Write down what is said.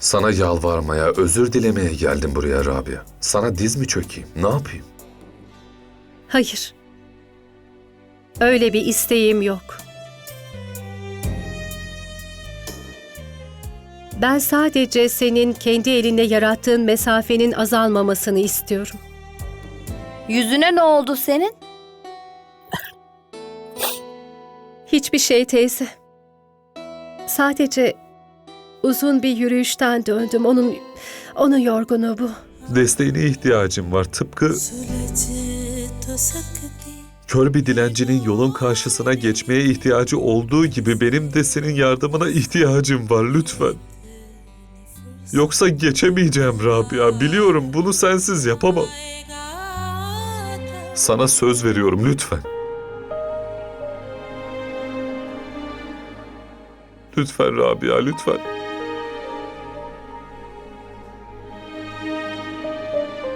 Sana yalvarmaya, özür dilemeye geldim buraya Rabia. Sana diz mi çökeyim? Ne yapayım? Hayır. Öyle bir isteğim yok. Ben sadece senin kendi elinle yarattığın mesafenin azalmamasını istiyorum. Yüzüne ne oldu senin? Hiçbir şey teyze. Sadece Uzun bir yürüyüşten döndüm. Onun onun yorgunu bu. Desteğine ihtiyacım var. Tıpkı kör bir dilencinin yolun karşısına geçmeye ihtiyacı olduğu gibi benim de senin yardımına ihtiyacım var lütfen. Yoksa geçemeyeceğim Rabia. Biliyorum bunu sensiz yapamam. Sana söz veriyorum lütfen. Lütfen Rabia lütfen.